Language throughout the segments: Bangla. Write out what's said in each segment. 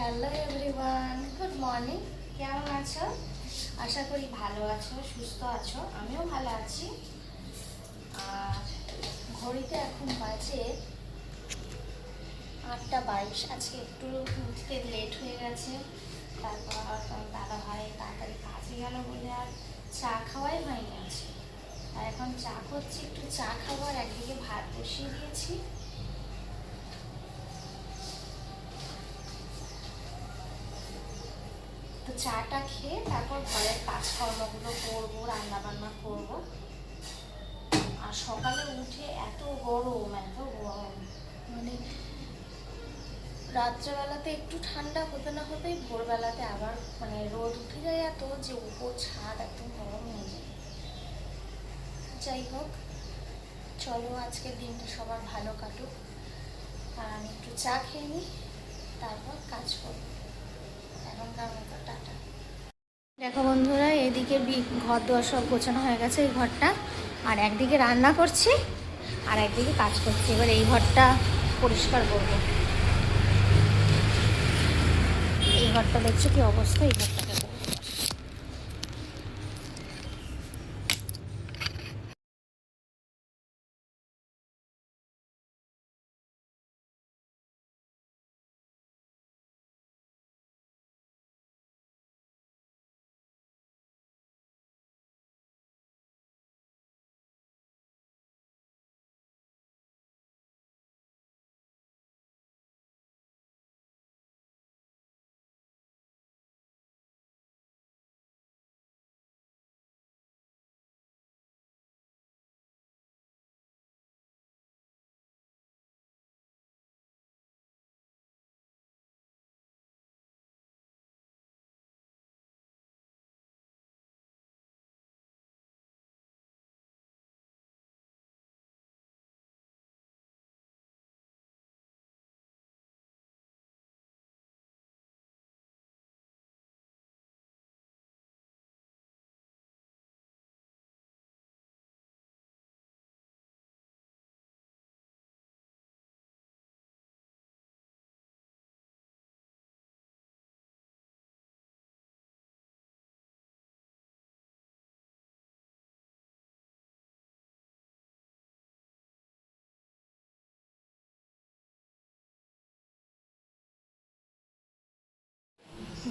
হ্যালো এভরিওয়ান গুড মর্নিং কেমন আছো? আশা করি ভালো আছো, সুস্থ আছো, আমিও ভালো আছি। আর ঘড়িতে এখন বাজে আটটা বাইশ, আজকে একটু উঠতে লেট হয়ে গেছে। তারপর দাদা ভাই তাড়াতাড়ি কাজে গেল বলে আর চা খাওয়াই হয়নি আছে আর এখন চা করছি, একটু চা খাবার একদিকে ভাত বসিয়ে দিয়েছি। তো চাটা খেয়ে তারপর ঘরের কাজকর্মগুলো করব রান্না বান্না করব। আর সকালে উঠে এত গরম এত গরম। মানে রাত্রেবেলাতে একটু ঠান্ডা হতে না হতেই ভোরবেলাতে আবার মানে রোদ উঠে যায় এত যে উপর ছাদ একদম গরম হয়ে যায়। যাই হোক, চলো আজকের দিনটা সবার ভালো কাটুক। আর আমি একটু চা খেয়ে নিই, তারপর কাজ করব। দেখো বন্ধুরা, এদিকে ঘর দোয়ার সব গোছানো হয়ে গেছে এই ঘরটা। আর একদিকে রান্না করছি, আর একদিকে কাজ করছি। এবার এই ঘরটা পরিষ্কার করব। এই ঘরটা দেখছ কি অবস্থা? এই ঘরটাকে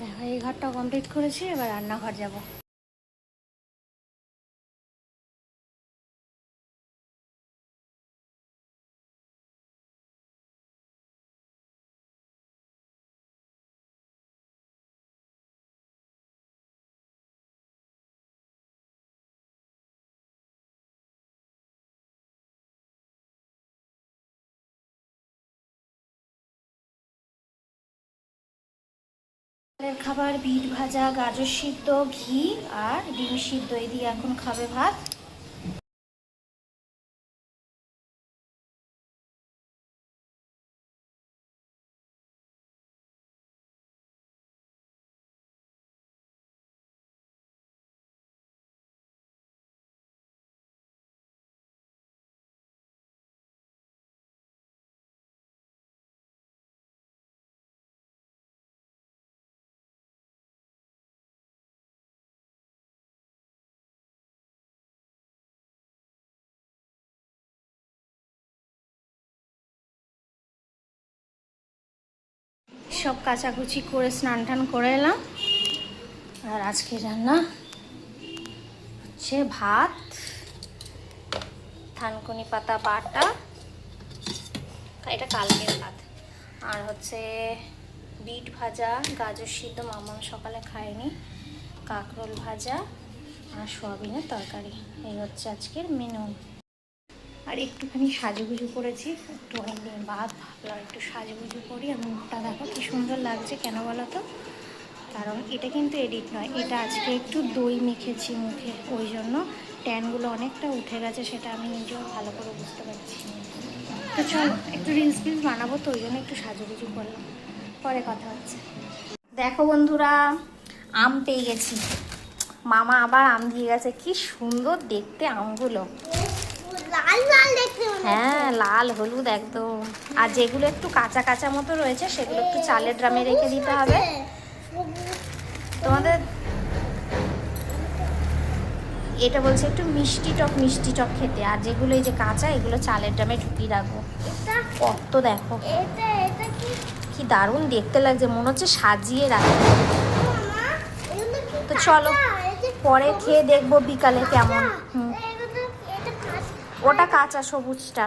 দেখো এই ঘরটা কমপ্লিট করেছি এবার রান্নাঘর যাব। খাবার বিট ভাজা গাজর সিদ্ধ ঘি আর ডিম সিদ্ধ। এই দিয়ে এখন খাবে ভাত। সব কাচাকুচি করে স্নান টান করে এলাম। আর আজকে রান্না হচ্ছে ভাত, থানকুনি পাতা বাটা এটা কালকের ভাত। আর হচ্ছে বিট ভাজা, গাজর সিদ্ধ মামন সকালে খায়নি, কাঁকরোল ভাজা আর সোয়াবিনের তরকারি। এই হচ্ছে আজকের মেনু আর একটুখানি সাজুগুজু করেছি। একটু অনেকদিন বাদ, ভাবলাম একটু সাজুগুজু করি আর মুখটা দেখো কি সুন্দর লাগছে কেন বলো তো? কারণ এটা কিন্তু এডিট নয়, এটা আজকে একটু দই মেখেছি মুখে, ওই জন্য ট্যানগুলো অনেকটা উঠে গেছে সেটা আমি নিজেও ভালো করে বুঝতে পারছি তো চলো, একটু রিলস ফিলস বানাবো তো, ওই জন্য একটু সাজুগুজু করলাম। পরে কথা হচ্ছে। দেখো বন্ধুরা, আম পেয়ে গেছি। মামা আবার আম দিয়ে গেছে, কি সুন্দর দেখতে আমগুলো হ্যাঁ লাল হলুদ একদম। আর যেগুলো একটু কাঁচা কাঁচা মতো রয়েছে সেগুলো একটু চালের ড্রামে রেখে দিতে হবে। তোমাদের এটা বলছে একটু মিষ্টি টক মিষ্টি টক খেতে। আর যেগুলো এই যে কাঁচা এগুলো চালের ড্রামে ঢুকিয়ে রাখব। কত দেখো। কি? দারুণ দেখতে লাগছে মনে হচ্ছে সাজিয়ে রাখব তো চলো পরে খেয়ে দেখব বিকালে কেমন? হুম। ওটা কাঁচা সবুজটা।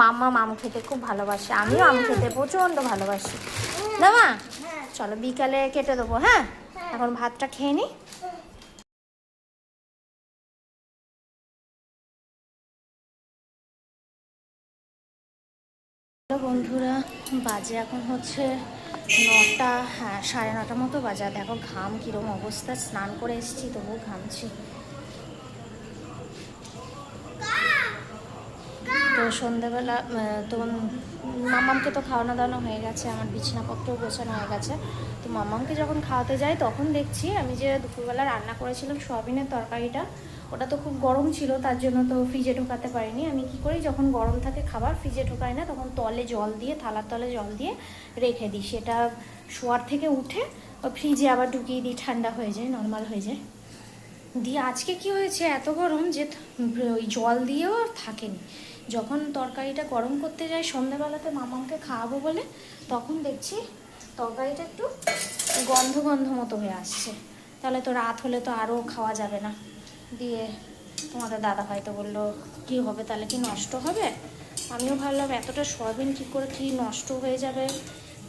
মাম্মা আম খেতে খুব ভালোবাসে, আমিও আম খেতে প্রচণ্ড ভালোবাসি। না মা? হ্যাঁ চলো বিকালে কেটে দেবো হ্যাঁ? এখন ভাতটা খেয়ে নিই বন্ধুরা, বাজে এখন হচ্ছে নটা হ্যাঁ সাড়ে নটা মতো বাজে। দেখো ঘাম কিরম অবস্থা, স্নান করে এসেছি, তবুও ঘামছি। সন্ধ্যাবেলা তো মামামকে তো খাওয়ানো দাওয়ানো হয়ে গেছে, আমার বিছানাপত্রও গোছানো হয়ে গেছে। তো মামামকে যখন খাওয়াতে যাই, তখন দেখছি আমি যে দুপুরবেলা রান্না করেছিলাম সয়াবিনের তরকারিটা, ওটা তো খুব গরম ছিল, তার জন্য তো ফ্রিজে ঢোকাতে পারিনি। আমি কি করি, যখন গরম থাকে খাবার, ফ্রিজে ঢোকাই না, তখন তলে জল দিয়ে, থালার তলে জল দিয়ে রেখে দিই। সেটা শোয়ার থেকে উঠে ফ্রিজে আবার ঢুকিয়ে দিই, ঠান্ডা হয়ে যায়, নর্মাল হয়ে যায়। দিয়ে আজকে কি হয়েছে, এত গরম যে ওই জল দিয়েও থাকেনি। যখন তরকারিটা গরম করতে যাই, সন্ধ্যাবেলাতে মামাকে খাওয়াবো বলে, তখন দেখছি তরকারিটা একটু গন্ধ গন্ধ মতো হয়ে আসছে। তাহলে তো রাত হলে তো আরও খাওয়া যাবে না। দিয়ে তোমাদের দাদা হয়তো বলল, কি হবে তাহলে? কি নষ্ট হবে? আমিও ভাবলাম, এতটা সয়াবিন কী করে কি নষ্ট হয়ে যাবে?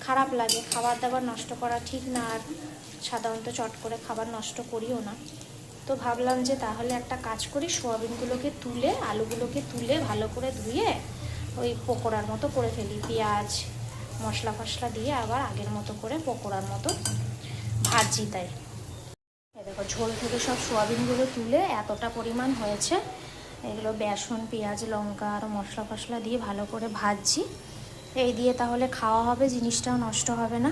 খারাপ লাগে, খাবার দাবার নষ্ট করা ঠিক না, আর সাধারণত চট করে খাবার নষ্ট করিও না। তো ভাবলাম যে তাহলে একটা কাজ করি, সোয়াবিনগুলোকে তুলে, আলুগুলোকে তুলে ভালো করে ধুয়ে ওই পকোড়ার মতো করে ফেলি। পেঁয়াজ, মশলা ফসলা দিয়ে আবার আগের মতো করে পকোড়ার মতো ভাজি তাই। দেখো, ঝোল থেকে সব সোয়াবিনগুলো তুলে এতটা পরিমাণ হয়েছে। এগুলো বেসন, পেঁয়াজ, লঙ্কা আর মশলা ফসলা দিয়ে ভালো করে ভাজছি। এই দিয়ে তাহলে খাওয়া হবে, জিনিসটাও নষ্ট হবে না।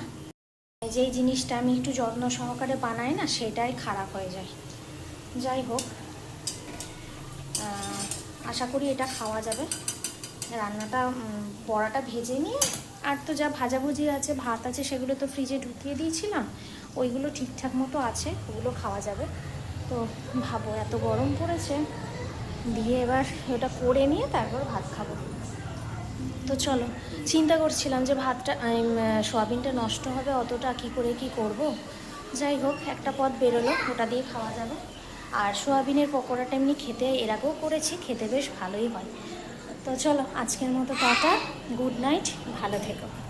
যেই জিনিসটা আমি একটু যত্ন সহকারে বানাই না, সেটাই খারাপ হয়ে যায়। যাই হোক আশা করি এটা খাওয়া যাবে। রান্নাটা বড়াটা ভেজে নিয়ে, আর তো যা ভাজাভুজি আছে, ভাত আছে, সেগুলো তো ফ্রিজে ঢুকিয়ে দিয়েছিলাম। ওইগুলো ঠিকঠাক মতো আছে, ওগুলো খাওয়া যাবে। তো ভাবো, এত গরম পড়েছে, দিয়ে এবার ওটা করে নিয়ে তারপর ভাত খাব। তো চলো, চিন্তা করছিলাম যে ভাতটা সোয়াবিনটা নষ্ট হবে, অতটা কি করে কি করব? যাই হোক, একটা পদ বেরোলো, ওটা দিয়ে খাওয়া যাবে। আর সোয়াবিনের পকোড়াটা এমনি খেতে, এর আগেও করেছি, খেতে বেশ ভালোই হয়। তো চলো, আজকের মতো টাটা, গুড নাইট, ভালো থেকো।